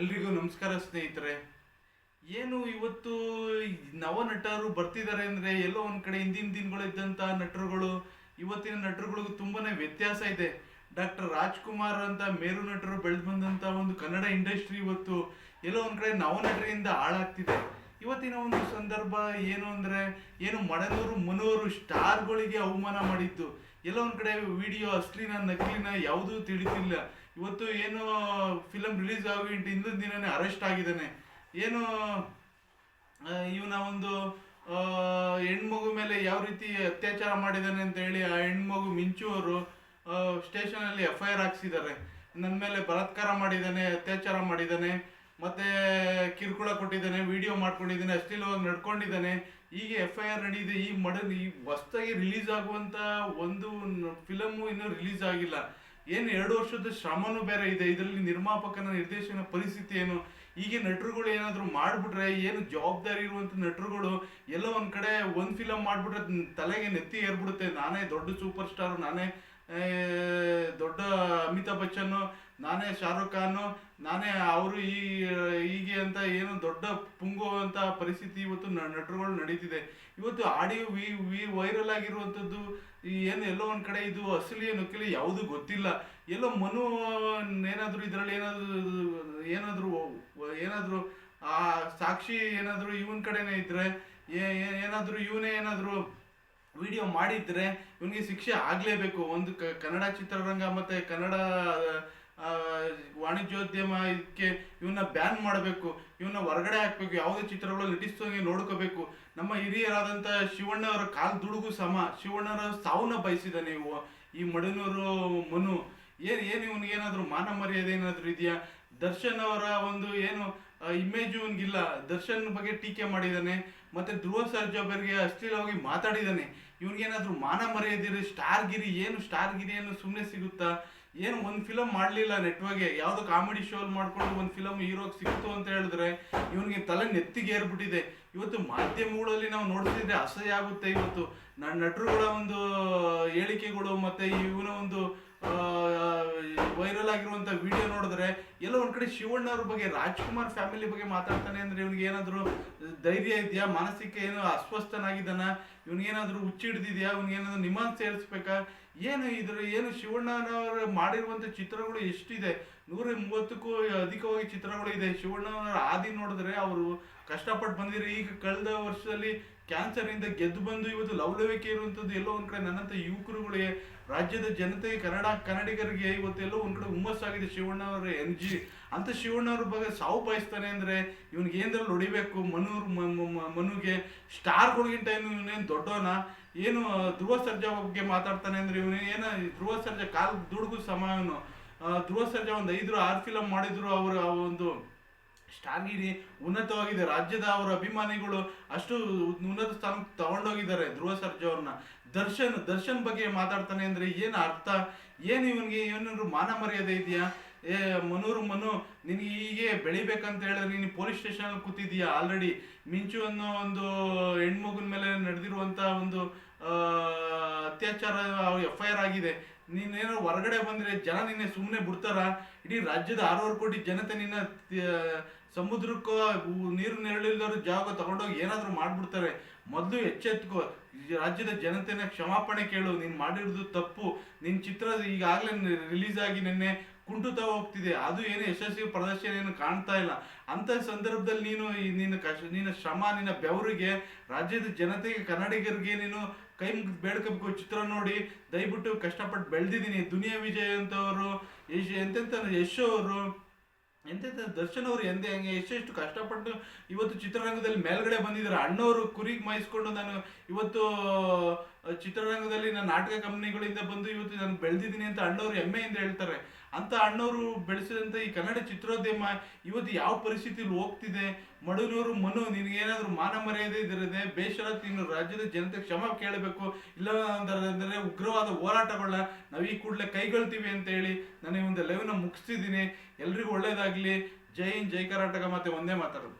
ಎಲ್ರಿಗೂ ನಮಸ್ಕಾರ ಸ್ನೇಹಿತರೆ. ಏನು ಇವತ್ತು ನವ ನಟರು ಬರ್ತಿದ್ದಾರೆ ಅಂದ್ರೆ ಎಲ್ಲೋ ಒಂದು ಕಡೆ ಹಿಂದಿನ ದಿನಗಳು ಇದ್ದಂತ ನಟರುಗಳು, ಇವತ್ತಿನ ನಟರುಗಳಿಗೂ ತುಂಬಾ ವ್ಯತ್ಯಾಸ ಇದೆ. ಡಾಕ್ಟರ್ ರಾಜ್ಕುಮಾರ್ ಅಂತ ಮೇರು ನಟರು ಬೆಳೆದು ಬಂದಂತ ಒಂದು ಕನ್ನಡ ಇಂಡಸ್ಟ್ರಿ ಇವತ್ತು ಎಲ್ಲೋ ಒಂದು ಕಡೆ ನವ ನಟರಿಂದ ಹಾಳಾಗ್ತಿದೆ. ಇವತ್ತಿನ ಒಂದು ಸಂದರ್ಭ ಏನು ಅಂದ್ರೆ, ಏನು ಮಡನೂರು ಮನೋರು ಸ್ಟಾರ್ಗಳಿಗೆ ಅವಮಾನ ಮಾಡಿದ್ದು. ಎಲ್ಲೋ ಒಂದ್ ಕಡೆ ವಿಡಿಯೋ ಅಶ್ಲೀನ ನಕಲಿನ ಯಾವುದೂ ತಿಳಿತಿಲ್ಲ ಇವತ್ತು ಏನು ಫಿಲಮ್ ರಿಲೀಸ್ ಆಗಿ ಹಿಂದಿನ ದಿನನೇ ಅರೆಸ್ಟ್ ಆಗಿದ್ದಾನೆ. ಏನು ಇವನ ಒಂದು ಹೆಣ್ಮಗು ಮೇಲೆ ಯಾವ ರೀತಿ ಅತ್ಯಾಚಾರ ಮಾಡಿದ್ದಾನೆ ಅಂತ ಹೇಳಿ ಆ ಹೆಣ್ಮಗು ಮಿಂಚು ಅವರು ಸ್ಟೇಷನಲ್ಲಿ ಎಫ್ ಐ ಆರ್ ಹಾಕ್ಸಿದ್ದಾರೆ. ನನ್ನ ಮೇಲೆ ಬಲಾತ್ಕಾರ ಮಾಡಿದ್ದಾನೆ, ಅತ್ಯಾಚಾರ ಮಾಡಿದ್ದಾನೆ, ಮತ್ತೆ ಕಿರುಕುಳ ಕೊಟ್ಟಿದ್ದಾನೆ ವಿಡಿಯೋ ಮಾಡ್ಕೊಂಡಿದ್ದಾನೆ, ಅಶ್ಲೀಲವಾಗಿ ನಡ್ಕೊಂಡಿದ್ದಾನೆ. ಹೀಗೆ ಎಫ್ ಐ ಆರ್ ನಡೆಯಿದೆ ಈ ಮಡ ಈ ಹೊಸ್ತಾಗಿ ರಿಲೀಸ್ ಆಗುವಂತ ಒಂದು ಫಿಲಮು ಇನ್ನೂ ರಿಲೀಸ್ ಆಗಿಲ್ಲ. ಏನು ಎರಡು ವರ್ಷದ ಶ್ರಮನು ಬೇರೆ ಇದೆ. ಇದರಲ್ಲಿ ನಿರ್ಮಾಪಕನ ನಿರ್ದೇಶನ ಪರಿಸ್ಥಿತಿ ಏನು? ಹೀಗೆ ನಟರುಗಳು ಏನಾದರೂ ಮಾಡ್ಬಿಟ್ರೆ, ಏನು ಜವಾಬ್ದಾರಿ ಇರುವಂತ ನಟರುಗಳು ಎಲ್ಲ ಒಂದು ಕಡೆ ಒಂದು ಫಿಲಮ್ ಮಾಡ್ಬಿಟ್ರೆ ತಲೆಗೆ ನೆತ್ತಿ ಏರ್ಬಿಡುತ್ತೆ. ನಾನೇ ದೊಡ್ಡ ಸೂಪರ್ ಸ್ಟಾರ್ ನಾನೇ ದೊಡ್ಡ ಅಮಿತಾಬ್ ಬಚ್ಚನ್ ನಾನೇ ಶಾರುಖ್ ಖಾನ್ ನಾನೇ ಅವರು ಈ, ಹೀಗೆ ಅಂತ ಏನು ದೊಡ್ಡ ಪುಂಗು ಅಂತ ಪರಿಸ್ಥಿತಿ ಇವತ್ತು ನಟರುಗಳು ನಡೀತಿದೆ. ಇವತ್ತು ಆಡಿಯೋ ವಿ ವಿ, ವೈರಲ್ ಆಗಿರುವಂಥದ್ದು ಏನು ಎಲ್ಲೋ ಒಂದು ಕಡೆ ಇದು ಅಸಲಿ ನಕಲಿ ಯಾವುದು ಗೊತ್ತಿಲ್ಲ. ಎಲ್ಲೋ ಮನು ಏನಾದರೂ ಇದರಲ್ಲಿ ಏನಾದರೂ ಏನಾದರೂ ಏನಾದರೂ, ಆ ಸಾಕ್ಷಿ ಏನಾದರೂ ಇವನ್ ಕಡೆನೇ ಏ- ಏನಾದ್ರು ಇವನೇ ಏನಾದ್ರು ವಿಡಿಯೋ ಮಾಡಿದ್ರೆ ಇವನಿಗೆ ಶಿಕ್ಷೆ ಆಗಲೇಬೇಕು. ಒಂದು ಕನ್ನಡ ಚಿತ್ರರಂಗ ಮತ್ತೆ ಕನ್ನಡ ವಾಣಿಜ್ಯೋದ್ಯಮ ಇದಕ್ಕೆ ಇವನ್ನ ಬ್ಯಾನ್ ಮಾಡಬೇಕು. ಇವನ್ನ ಹೊರಗಡೆ ಹಾಕ್ಬೇಕು. ಯಾವುದೇ ಚಿತ್ರಗಳು ನಟಿಸ್ತಂಗೆ ನೋಡ್ಕೋಬೇಕು. ನಮ್ಮ ಹಿರಿಯರಾದಂಥ ಶಿವಣ್ಣ ಅವರ ಕಾಲ್ ದುಡುಗು ಸಮ. ಶಿವಣ್ಣರ ಸಾವನ್ನ ಬಯಸಿದ ನೀವು. ಈ ಮಡನೂರು ಮನು. ಏನ್, ಏನು ಇವನಿಗೇನಾದರೂ ಮಾನ ಮರ್ಯಾದೆ ಏನಾದರೂ ಇದೆಯಾ? ದರ್ಶನ್ ಅವರ ಒಂದು ಏನು ಇಮೇಜ್ ಇಲ್ಲ ದರ್ಶನ್ ಬಗ್ಗೆ ಟೀಕೆ ಮಾಡಿದ್ದಾನೆ ಮತ್ತೆ ಧ್ರುವ ಸರ್ಜಾ ಅವರಿಗೆ ಅಶ್ಲೀಲವಾಗಿ ಮಾತಾಡಿದ್ದಾನೆ ಇವನಿಗೇನಾದ್ರೂ ಮಾನ ಮರೆಯದಿರಿ ಸ್ಟಾರ್ ಗಿರಿ ಏನು ಸ್ಟಾರ್ ಗಿರಿ ಏನು ಸುಮ್ಮನೆ ಸಿಗುತ್ತಾ? ಏನು ಒಂದು ಫಿಲಮ್ ಮಾಡಲಿಲ್ಲ ನೆಟ್ವರ್ಗೆ ಯಾವುದೋ ಕಾಮಿಡಿ ಶೋ ಮಾಡ್ಕೊಂಡು ಒಂದು ಫಿಲಮ್ ಹೀರೋಗೆ ಸಿಕ್ತು ಅಂತ ಹೇಳಿದ್ರೆ ಇವನಿಗೆ ತಲೆ ನೆತ್ತಿಗೆ ಏರ್ಬಿಟ್ಟಿದೆ. ಇವತ್ತು ಮಾಧ್ಯಮಗಳಲ್ಲಿ ನಾವು ನೋಡ್ತಿದ್ರೆ ಅಸಹ್ಯ ಆಗುತ್ತೆ ಇವತ್ತು. ನನ್ನ ನಟರುಗಳ ಒಂದು ಹೇಳಿಕೆಗಳು ಮತ್ತೆ ಇವನ ಒಂದು ವೈರಲ್ ಆಗಿರುವಂತ ವಿಡಿಯೋ ನೋಡಿದ್ರೆ ಎಲ್ಲೋ ಒಂದ್ ಕಡೆ ಶಿವಣ್ಣ ಅವ್ರ ಬಗ್ಗೆ, ರಾಜ್ಕುಮಾರ್ ಫ್ಯಾಮಿಲಿ ಬಗ್ಗೆ ಮಾತಾಡ್ತಾನೆ ಅಂದ್ರೆ ಇವ್ನಿಗೆ ಏನಾದ್ರು ಧೈರ್ಯ ಇದೆಯಾ? ಮಾನಸಿಕ ಏನು ಅಸ್ವಸ್ಥನಾಗಿದ್ದಾನ? ಇವ್ನಿಗೇನಾದ್ರೂ ಹುಚ್ಚಿಡ್ದಿದ್ಯಾ ಇವ್ನಿಗೇನಾದ್ರೂ ನಿಮಾನ್ ಸೇರಿಸ್ಬೇಕಾ? ಏನು ಇದ್ರ ಏನು ಶಿವಣ್ಣನವರು ಮಾಡಿರುವಂತ ಚಿತ್ರಗಳು ಎಷ್ಟಿದೆ? ನೂರ ಮೂವತ್ತಕ್ಕೂ ಅಧಿಕವಾಗಿ ಚಿತ್ರಗಳು ಇದೆ. ಶಿವಣ್ಣನವರ ಆದಿ ನೋಡಿದ್ರೆ ಅವರು ಕಷ್ಟಪಟ್ಟು ಬಂದಿರೋ. ಈಗ ಕಳೆದ ವರ್ಷದಲ್ಲಿ ಕ್ಯಾನ್ಸರ್ ಇಂದ ಗೆದ್ದು ಬಂದು ಇವತ್ತು ಲವಲವಿಕೆ ಇರುವಂತದ್ದು ಎಲ್ಲೋ ಒಂದ್ ಕಡೆ ನನ್ನಂತ ಯುವಕರುಗಳಿಗೆ ರಾಜ್ಯದ ಜನತೆಗೆ ಕನ್ನಡ, ಕನ್ನಡಿಗರಿಗೆ ಇವತ್ತು ಎಲ್ಲೋ ಒಂದ್ ಕಡೆ ಹುಮ್ಮಸ್ಸಾಗಿದೆ ಶಿವಣ್ಣ ಅವರ ಎನ್ ಜಿ ಅಂತ ಶಿವಣ್ಣ ಅವ್ರ ಬಗ್ಗೆ ಸಾವು ಬಯಸ್ತಾನೆ ಅಂದ್ರೆ ಇವನಿಗೆ ಏನ್ರಲ್ಲಿ ಹೊಡಿಬೇಕು? ಮನೂರ್ ಮನುಗೆ ಸ್ಟಾರ್ ಸ್ಟಾರ್ಗಳಿಗಿಂತ ಏನು ಇವನೇನು ದೊಡ್ಡವನ? ಏನು ಧ್ರುವ ಸರ್ಜಾ ಬಗ್ಗೆ ಮಾತಾಡ್ತಾನೆ ಅಂದ್ರೆ ಇವನು ಏನ ಧ್ರುವ ಸರ್ಜಾ ಕಾಲ್ ದುಡುಗು ಸಮ ಇವನು. ಧ್ರುವ ಸರ್ಜಾ ಒಂದು ಐದು ಆರು ಫಿಲಮ್ ಮಾಡಿದ್ರು ಆ ಒಂದು ಸ್ಟಾರ್ಗಿರಿ ಉನ್ನತವಾಗಿದೆ ರಾಜ್ಯದ ಅವರ ಅಭಿಮಾನಿಗಳು ಅಷ್ಟು ಉನ್ನತ ಸ್ಥಾನಕ್ಕೆ ತಗೊಂಡೋಗಿದ್ದಾರೆ ಧ್ರುವ ಸರ್ಜಾ ಅವ್ರನ್ನ. ದರ್ಶನ್ ದರ್ಶನ್ ಬಗ್ಗೆ ಮಾತಾಡ್ತಾನೆ ಅಂದ್ರೆ ಏನು ಅರ್ಥ? ಏನು ಇವನಿಗೆ ಏನಾದ್ರು ಮಾನ ಮರ್ಯಾದೆ ಇದೆಯಾ? ಏ, ಮನೂರು, ಮನು, ನಿನಗೆ ಹೀಗೆ ಬೆಳಿಬೇಕಂತ ಹೇಳಿದ್ರೆ ನೀನು ಪೊಲೀಸ್ ಸ್ಟೇಷನ್ ಕೂತಿದೀಯಾ ಆಲ್ರೆಡಿ ಮಿಂಚು ಅನ್ನೋ ಒಂದು ಹೆಣ್ಮಗುನ ಮೇಲೆ ನಡೆದಿರುವಂತ ಒಂದು ಅತ್ಯಾಚಾರ ಎಫ್ ಐ ಆರ್ ಆಗಿದೆ. ನೀನೇನೋ ಹೊರಗಡೆ ಬಂದ್ರೆ ಜನ ನಿನ್ನೆ ಸುಮ್ಮನೆ ಬಿಡ್ತಾರ? ಇಡೀ ರಾಜ್ಯದ ಆರೂವರೆ ಕೋಟಿ ಜನತೆ ನಿನ್ನ ಸಮುದ್ರಕ್ಕೋ ನೀರು ನೆರಳಿಲ್ದವ್ರ ಜಾಗ ತಗೊಂಡೋಗಿ ಏನಾದರೂ ಮಾಡ್ಬಿಡ್ತಾರೆ. ಮೊದಲು ಎಚ್ಚೆತ್ಕೋ. ರಾಜ್ಯದ ಜನತೆನ ಕ್ಷಮಾಪಣೆ ಕೇಳು. ನೀನು ಮಾಡಿರೋದು ತಪ್ಪು. ನಿನ್ನ ಚಿತ್ರ ಈಗಾಗಲೇ ರಿಲೀಸ್ ಆಗಿ ನಿನ್ನೆ ಕುಂಟುತ್ತಾ ಹೋಗ್ತಿದೆ. ಅದು ಏನು ಯಶಸ್ವಿ ಪ್ರದರ್ಶನ ಏನು ಕಾಣ್ತಾ ಇಲ್ಲ. ಅಂತ ಸಂದರ್ಭದಲ್ಲಿ ನೀನು ನಿನ್ನ ಕಷ್ಟ ನಿನ್ನ ಶ್ರಮ, ನಿನ್ನ ಬೆವರಿಗೆ, ರಾಜ್ಯದ ಜನತೆಗೆ, ಕನ್ನಡಿಗರಿಗೆ ನೀನು ಕೈ ಬೇಡ್ಕೋ ಚಿತ್ರ ನೋಡಿ. ದಯವಿಟ್ಟು ಕಷ್ಟಪಟ್ಟು ಬೆಳೆದಿದ್ದೀನಿ. ದುನಿಯಾ ವಿಜಯ್ ಅಂತವರು, ಯಶ್, ಎಂತೆಂತ ಯಶ್ ಅವರು, ಎಂತೆಂತ ದರ್ಶನ್ ಅವರು ಎಂದೇ ಹಂಗೆ ಎಷ್ಟೆಷ್ಟು ಕಷ್ಟಪಟ್ಟು ಇವತ್ತು ಚಿತ್ರರಂಗದಲ್ಲಿ ಮೇಲ್ಗಡೆ ಬಂದಿದ್ದಾರೆ. ಅಣ್ಣವರು ಕುರಿಗೆ ಮಾಯಿಸ್ಕೊಂಡು ನಾನು ಇವತ್ತು ಚಿತ್ರರಂಗದಲ್ಲಿ ನಾನು ನಾಟಕ ಕಂಪ್ನಿಗಳಿಂದ ಬಂದು ಇವತ್ತು ನಾನು ಬೆಳೆದಿದ್ದೀನಿ ಅಂತ ಅಣ್ಣವರು ಹೆಮ್ಮೆಯಿಂದ ಹೇಳ್ತಾರೆ. ಅಂತ ಅಣ್ಣವರು ಬೆಳೆಸಿದಂಥ ಈ ಕನ್ನಡ ಚಿತ್ರೋದ್ಯಮ ಇವತ್ತು ಯಾವ ಪರಿಸ್ಥಿತಿಲಿ ಹೋಗ್ತಿದೆ? ಮಡನೂರು ಮನು ನಿನಗೇನಾದರೂ ಮಾನ ಮರ್ಯಾದೆ ಇದಿರದೆ ಬೇಷರ ನೀನು ರಾಜ್ಯದ ಜನತೆ ಕ್ಷಮ ಕೇಳಬೇಕು, ಇಲ್ಲ ಅಂದರೆ ಉಗ್ರವಾದ ಹೋರಾಟಗಳನ್ನ ನಾವು ಈ ಕೂಡಲೇ ಕೈಗೊಳ್ತೀವಿ ಅಂತ ಹೇಳಿ ನಾನು ಒಂದು ಲೈವ್ನ ಮುಗಿಸ್ತಿದ್ದೀನಿ. ಎಲ್ರಿಗೂ ಒಳ್ಳೇದಾಗ್ಲಿ. ಜೈ ಹಿಂದ್, ಜೈ ಕರ್ನಾಟಕ ಮತ್ತೆ ಒಂದೇ ಮಾತಾಡೋದು.